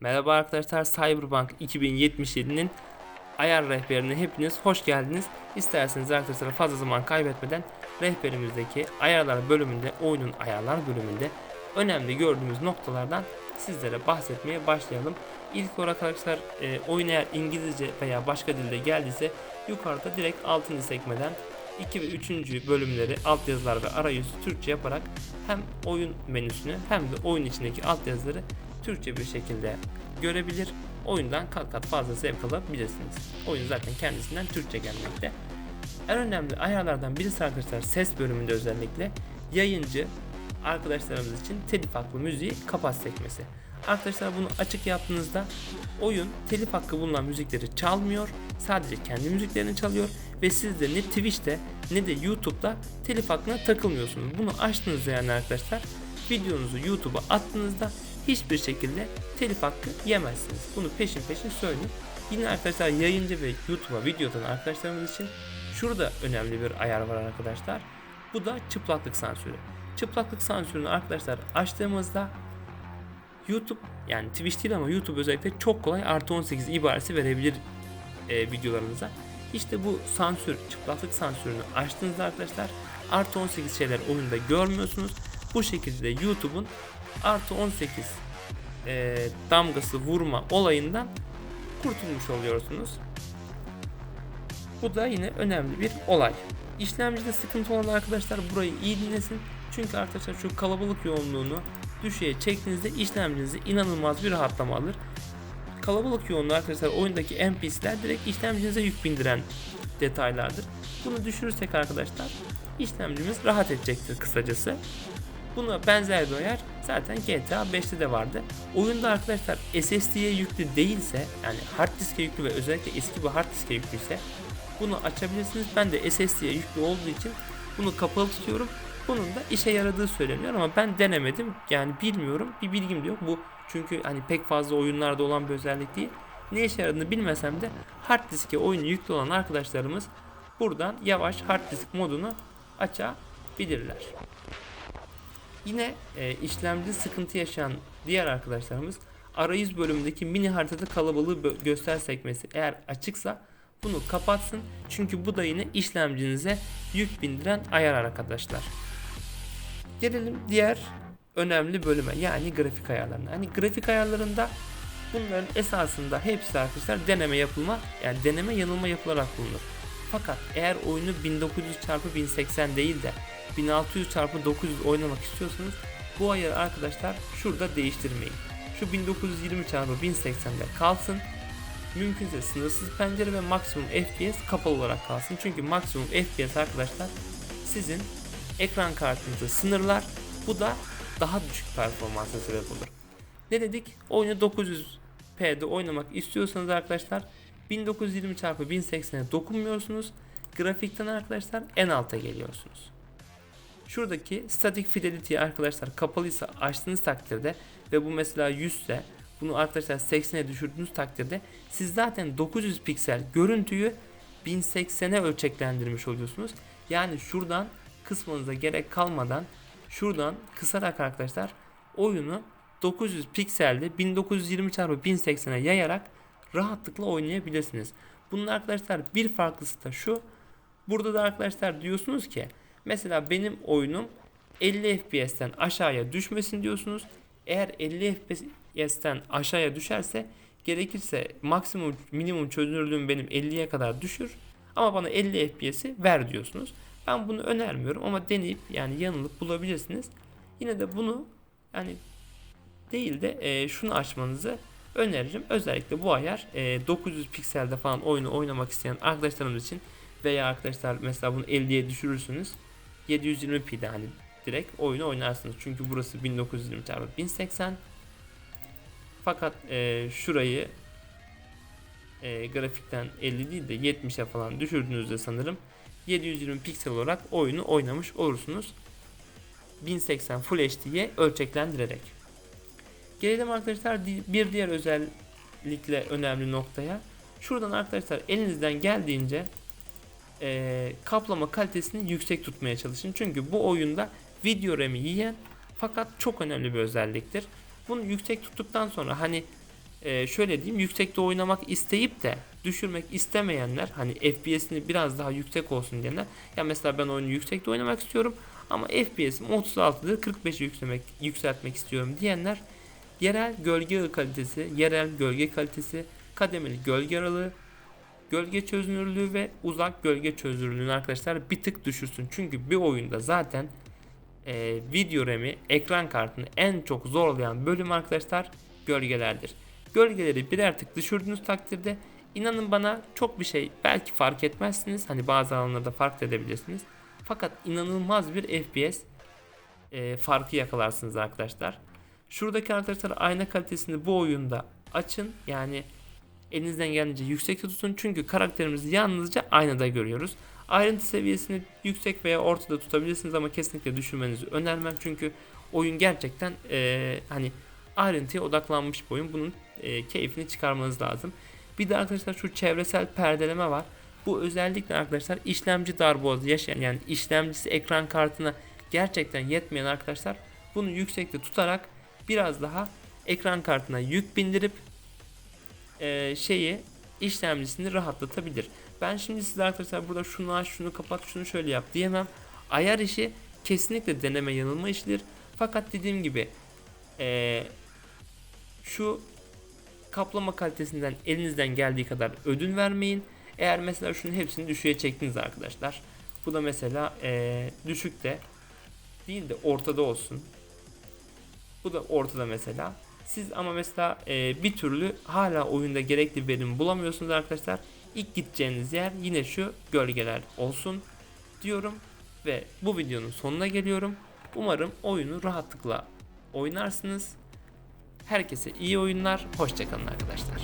Merhaba arkadaşlar Cyberpunk 2077'nin ayar rehberine hepiniz hoş geldiniz. İsterseniz arkadaşlar fazla zaman kaybetmeden rehberimizdeki ayarlar bölümünde oyunun ayarlar bölümünde önemli gördüğümüz noktalardan sizlere bahsetmeye başlayalım. İlk olarak arkadaşlar e, oyun eğer İngilizce veya başka dilde geldiyse yukarıda direkt 6. sekmeden 2 ve 3. bölümleri altyazılar ve arayüzü Türkçe yaparak hem oyun menüsünü hem de oyun içindeki altyazıları Türkçe bir şekilde görebilir. Oyundan kat kat fazla zevk alabilirsiniz. Oyun zaten kendisinden Türkçe gelmekte. En önemli ayarlardan birisi arkadaşlar ses bölümünde özellikle yayıncı arkadaşlarımız için telif haklı müziği kapat sekmesi. Arkadaşlar bunu açık yaptığınızda oyun telif hakkı bulunan müzikleri çalmıyor. Sadece kendi müziklerini çalıyor ve siz de ne Twitch'te ne de YouTube'da telif hakkına takılmıyorsunuz. Bunu açtığınızda yani arkadaşlar videonuzu YouTube'a attığınızda hiçbir şekilde telif hakkı yemezsiniz. Bunu peşin peşin söyleyeyim. Yine arkadaşlar yayıncı ve YouTube'a videodan arkadaşlarımız için şurada önemli bir ayar var arkadaşlar. Bu da çıplaklık sansürü. Çıplaklık sansürünü arkadaşlar açtığımızda YouTube yani Twitch değil ama YouTube özellikle çok kolay artı 18 ibaresi verebilir e, videolarınıza. İşte bu sansür, çıplaklık sansürünü açtığınızda arkadaşlar artı 18 şeyler oyunda görmüyorsunuz. Bu şekilde YouTube'un artı 18 e, damgası vurma olayından kurtulmuş oluyorsunuz. Bu da yine önemli bir olay. İşlemcide sıkıntı olan arkadaşlar burayı iyi dinlesin. Çünkü arkadaşlar şu kalabalık yoğunluğunu düşüğe çektiğinizde işlemcinizi inanılmaz bir rahatlama alır. Kalabalık yoğunluğu arkadaşlar oyundaki NPC'ler direkt işlemcinize yük bindiren detaylardır. Bunu düşürürsek arkadaşlar işlemcimiz rahat edecektir kısacası. Buna benzer bir ayar zaten GTA 5'te de vardı. Oyunda arkadaşlar SSD'ye yüklü değilse yani hard diske yüklü ve özellikle eski bir hard diske yüklüyse bunu açabilirsiniz. Ben de SSD'ye yüklü olduğu için bunu kapalı tutuyorum. Bunun da işe yaradığı söyleniyor ama ben denemedim. Yani bilmiyorum. Bir bilgim de yok. Bu çünkü hani pek fazla oyunlarda olan bir özellik değil. Ne işe yaradığını bilmesem de hard diske oyunu yüklü olan arkadaşlarımız buradan yavaş hard disk modunu açabilirler. Yine e, işlemci sıkıntı yaşayan diğer arkadaşlarımız arayüz bölümündeki mini haritada kalabalığı göster sekmesi eğer açıksa bunu kapatsın. Çünkü bu da yine işlemcinize yük bindiren ayar arkadaşlar. Gelelim diğer önemli bölüme yani grafik ayarlarına. Hani grafik ayarlarında bunların esasında hepsi arkadaşlar deneme yapılma yani deneme yanılma yapılarak bulunur. Fakat eğer oyunu 1900 x 1080 değil de 1600 x 900 oynamak istiyorsanız bu ayarı arkadaşlar şurada değiştirmeyin. Şu 1920 x 1080'de kalsın. Mümkünse sınırsız pencere ve maksimum FPS kapalı olarak kalsın. Çünkü maksimum FPS arkadaşlar sizin ekran kartınızı sınırlar. Bu da daha düşük performansa sebep olur. Ne dedik? Oyunu 900p'de oynamak istiyorsanız arkadaşlar 1920 x 1080'e dokunmuyorsunuz. Grafikten arkadaşlar en alta geliyorsunuz. Şuradaki static fidelity arkadaşlar kapalıysa açtığınız takdirde ve bu mesela 100 ise bunu arkadaşlar 80'e düşürdüğünüz takdirde siz zaten 900 piksel görüntüyü 1080'e ölçeklendirmiş oluyorsunuz. Yani şuradan kısmanıza gerek kalmadan şuradan kısarak arkadaşlar oyunu 900 pikselde 1920 x 1080'e yayarak rahatlıkla oynayabilirsiniz. Bunun arkadaşlar bir farklısı da şu. Burada da arkadaşlar diyorsunuz ki mesela benim oyunum 50 FPS'ten aşağıya düşmesin diyorsunuz. Eğer 50 FPS'ten aşağıya düşerse gerekirse maksimum minimum çözünürlüğüm benim 50'ye kadar düşür ama bana 50 FPS'i ver diyorsunuz. Ben bunu önermiyorum ama deneyip yani yanılıp bulabilirsiniz. Yine de bunu yani değil de e, şunu açmanızı öneririm. Özellikle bu ayar e, 900 pikselde falan oyunu oynamak isteyen arkadaşlarımız için veya arkadaşlar mesela bunu 50'ye düşürürsünüz. 720p'de hani direkt oyunu oynarsınız. Çünkü burası 1920 x 1080. Fakat e, şurayı e, grafikten 50 değil de 70'e falan düşürdüğünüzde sanırım 720 piksel olarak oyunu oynamış olursunuz. 1080 Full HD'ye ölçeklendirerek. Gelelim arkadaşlar bir diğer özellikle önemli noktaya. Şuradan arkadaşlar elinizden geldiğince e, kaplama kalitesini yüksek tutmaya çalışın. Çünkü bu oyunda video RAM'i yiyen fakat çok önemli bir özelliktir. Bunu yüksek tuttuktan sonra hani e, şöyle diyeyim yüksekte oynamak isteyip de düşürmek istemeyenler hani FPS'ini biraz daha yüksek olsun diyenler ya mesela ben oyunu yüksekte oynamak istiyorum ama FPS'im 36'dır 45'e yükselmek, yükseltmek istiyorum diyenler yerel gölge kalitesi, yerel gölge kalitesi, kademeli gölge aralığı, gölge çözünürlüğü ve uzak gölge çözünürlüğünü arkadaşlar bir tık düşürsün. Çünkü bir oyunda zaten e, video RAM'i ekran kartını en çok zorlayan bölüm arkadaşlar gölgelerdir. Gölgeleri birer tık düşürdüğünüz takdirde inanın bana çok bir şey belki fark etmezsiniz. Hani bazı alanlarda fark edebilirsiniz. Fakat inanılmaz bir FPS e, farkı yakalarsınız arkadaşlar. Şuradaki arkadaşlar ayna kalitesini bu oyunda açın. Yani elinizden gelince yüksekte tutun. Çünkü karakterimizi yalnızca aynada görüyoruz. Ayrıntı seviyesini yüksek veya ortada tutabilirsiniz ama kesinlikle düşürmenizi önermem. Çünkü oyun gerçekten e, hani ayrıntıya odaklanmış bir oyun. Bunun e, keyfini çıkarmanız lazım. Bir de arkadaşlar şu çevresel perdeleme var. Bu özellikle arkadaşlar işlemci darboğazı yaşayan yani işlemcisi ekran kartına gerçekten yetmeyen arkadaşlar bunu yüksekte tutarak biraz daha ekran kartına yük bindirip e, şeyi işlemcisini rahatlatabilir. Ben şimdi size arkadaşlar burada şunu aç, şunu kapat, şunu şöyle yap diyemem. Ayar işi kesinlikle deneme yanılma işidir. Fakat dediğim gibi e, şu kaplama kalitesinden elinizden geldiği kadar ödün vermeyin. Eğer mesela şunun hepsini düşüğe çektiniz arkadaşlar. Bu da mesela e, düşükte değil de ortada olsun. Bu da ortada mesela. Siz ama mesela e, bir türlü hala oyunda gerekli verim bulamıyorsunuz arkadaşlar. İlk gideceğiniz yer yine şu gölgeler olsun diyorum ve bu videonun sonuna geliyorum. Umarım oyunu rahatlıkla oynarsınız. Herkese iyi oyunlar. Hoşçakalın arkadaşlar.